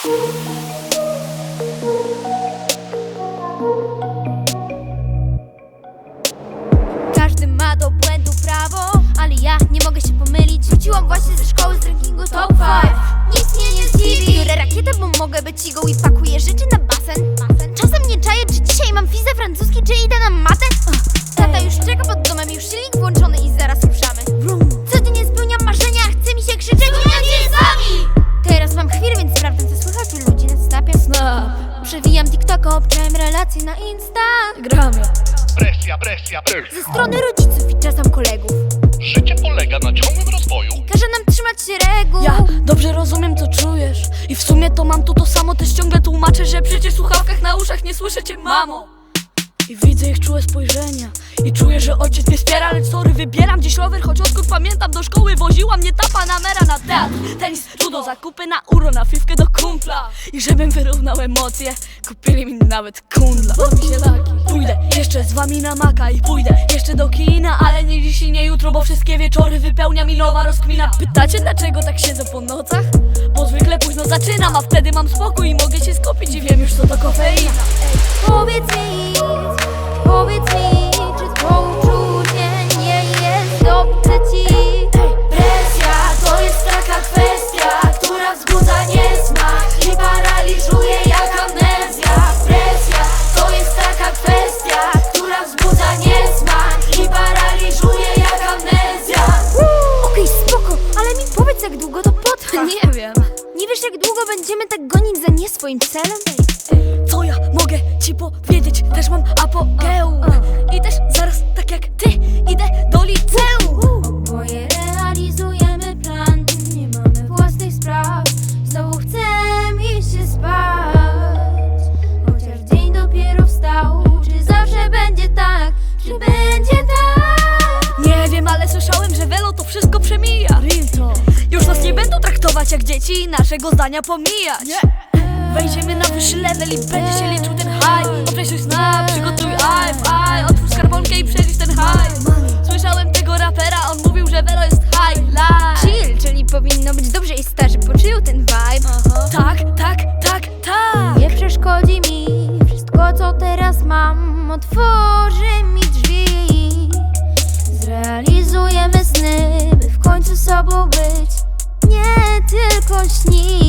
Każdy ma do błędu prawo, ale ja nie mogę się pomylić. Wróciłam właśnie ze szkoły z rankingu top 5. Nic mnie nie zdziwi. Biorę rakietę, bo mogę być igą i pakuję rzeczy na Przewijam TikToka, obczałem relacje na Insta. gramie Presja, presja, presja. Ze strony rodziców i czasem kolegów. Życie polega na ciągłym rozwoju. Każe nam trzymać się reguł. Ja dobrze rozumiem co czujesz I w sumie to mam tu to samo Też ciągle tłumaczę, że przecież w słuchawkach na uszach nie słyszę cię mamo I widzę ich czułe spojrzenia I czuję, że ojciec mnie wspiera Lecz sorry, wybieram dziś rower Choć odkąd pamiętam do szkoły Woziła mnie ta panamera na teatr. Tenis, judo, zakupy na uro Na fifkę do kumpla. I żebym wyrównał emocje Kupili mi nawet kundla. Robi się laki Pójdę jeszcze z wami na maka I pójdę jeszcze do kina Ale nie dziś i nie jutro Bo wszystkie wieczory wypełnia mi nowa rozkmina. Pytacie dlaczego tak siedzę po nocach? Bo zwykle późno zaczynam A wtedy mam spokój i mogę się skupić I wiem już co to kofeina. Powiedz mi, swoim celem? Co ja mogę ci powiedzieć? Też mam apogeum I też zaraz, tak jak ty, idę do liceum Oboje realizujemy plan, nie mamy własnych spraw. Znowu chce mi się spać. Chociaż dzień dopiero wstał, czy zawsze będzie tak, czy będzie tak? Nie wiem, ale słyszałem, że Velo to wszystko przemija Real to Już nas nie będą traktować jak dzieci i naszego zdania pomijać Wejdziemy na wyższy level i będzie się liczył ten hype Opresuj snap, przygotuj iPhone Otwórz skarbonkę i przeżyć ten hype Słyszałem tego rapera, on mówił, że Velo jest high life Chill, czyli powinno być dobrze i starzy poczują ten vibe. Tak, tak, tak, tak Nie przeszkodzi mi wszystko, co teraz mam. Otworzy mi drzwi. Zrealizujemy sny, by w końcu sobą być. Nie tylko śnić,